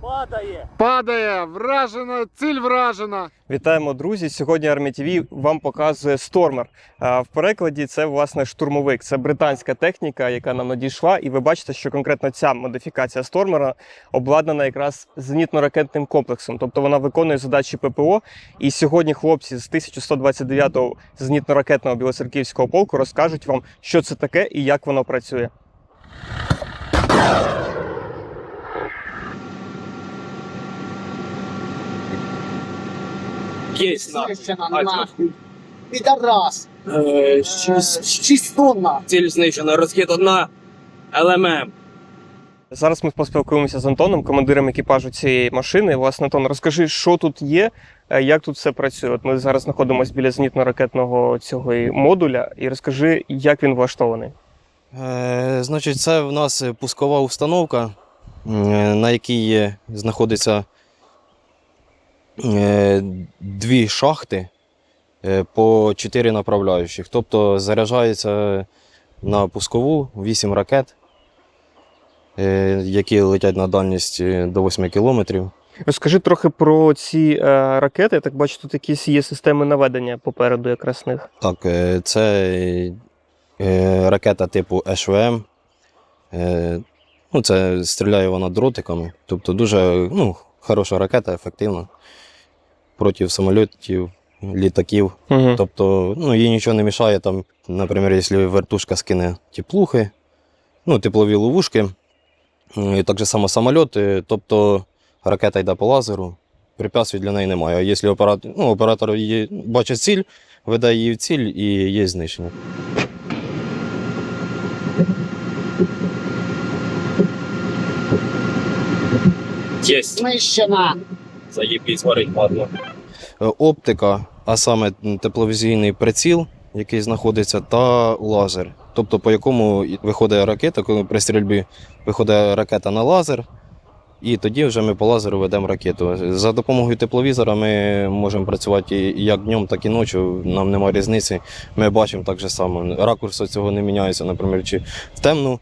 Падає. Падає, вражена, ціль вражена. Вітаємо, друзі! Сьогодні Армія ТВ вам показує Стормер. А В перекладі це власне штурмовик. Це британська техніка, яка нам надійшла. І ви бачите, що конкретно ця модифікація Стормера обладнана якраз зенітно-ракетним комплексом. Тобто вона виконує задачі ППО. І сьогодні хлопці з 1129-го зенітно-ракетного білоцерківського полку розкажуть вам, що це таке і як воно працює. Єсть нахуй. Підарас. Е, шість. Шість тонна. Ціль знищена. Розхід одна. ЛММ. Зараз ми поспілкуємося з Антоном, командиром екіпажу цієї машини. Власне, Антон, розкажи, що тут є, е, як тут все працює. От ми зараз знаходимося біля зенітно-ракетного цього модуля, і розкажи, як він влаштований. Е, Значить, це в нас пускова установка, е, на якій знаходиться е, дві шахти е, по чотири направляючих. Тобто заряджається на пускову 8 ракет, е, які летять на дальність е, до 8 кілометрів. Розкажи трохи про ці е, ракети. Я так бачу, тут якісь є системи наведення попереду якраз них. Так, е, це е, ракета типу ШВМ. Е, Ну, це стріляє вона дротиками. Тобто дуже ну, хороша ракета, ефективна. Проти самольотів, літаків. Угу. Тобто, ну, їй нічого не мішає, там, наприклад, якщо вертушка скине теплухи, ну, теплові ловушки, і так же само самольоти, тобто ракета йде по лазеру, препятствий для неї немає. А якщо оператор, ну, оператор її бачить ціль, веде її в ціль і є знищення. Єсть. Знищена. Заєбісь, горить падло. Е, Оптика, а саме тепловізійний приціл, який знаходиться, та лазер. Тобто, по якому виходить ракета, коли при стрільбі виходить ракета на лазер, і тоді вже ми по лазеру ведемо ракету. За допомогою тепловізора ми можемо працювати і як днем, так і ночі. Нам немає різниці. Ми бачимо так же само. Ракурс цього не міняється, наприклад, чи в темну,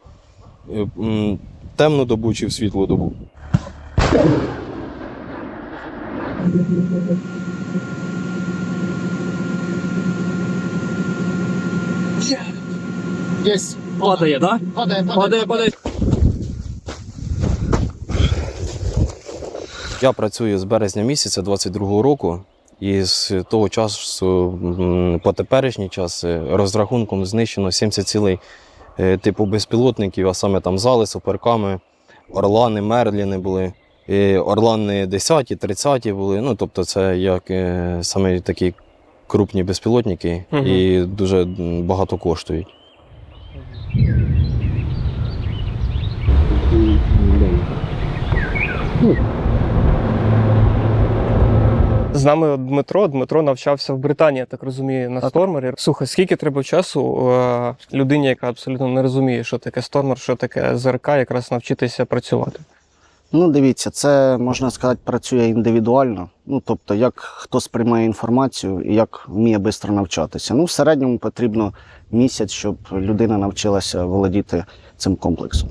е, темну добу, чи в світлу добу. Єсть. Падає, так? Падає, Падає, падає. Я працюю з березня місяця 22-го року, і з того часу по теперішній час е, розрахунком знищено 70 цілей е, типу безпілотників, а саме там зали з оперками, орлани, мерліни були. Орлани 10, 30 були. Ну, тобто, це як е, саме такі крупні безпілотники Мгм. і дуже багато коштують. З нами Дмитро. Дмитро навчався в Британії, я так розумію, на стормері. Слухай, скільки треба часу е, людині, яка абсолютно не розуміє, що таке стормер, що таке ЗРК, якраз навчитися працювати. Ну, дивіться, це можна сказати, працює індивідуально. Ну, тобто, як хто сприймає інформацію і як вміє швидко навчатися. Ну, в середньому потрібно місяць, щоб людина навчилася володіти цим комплексом.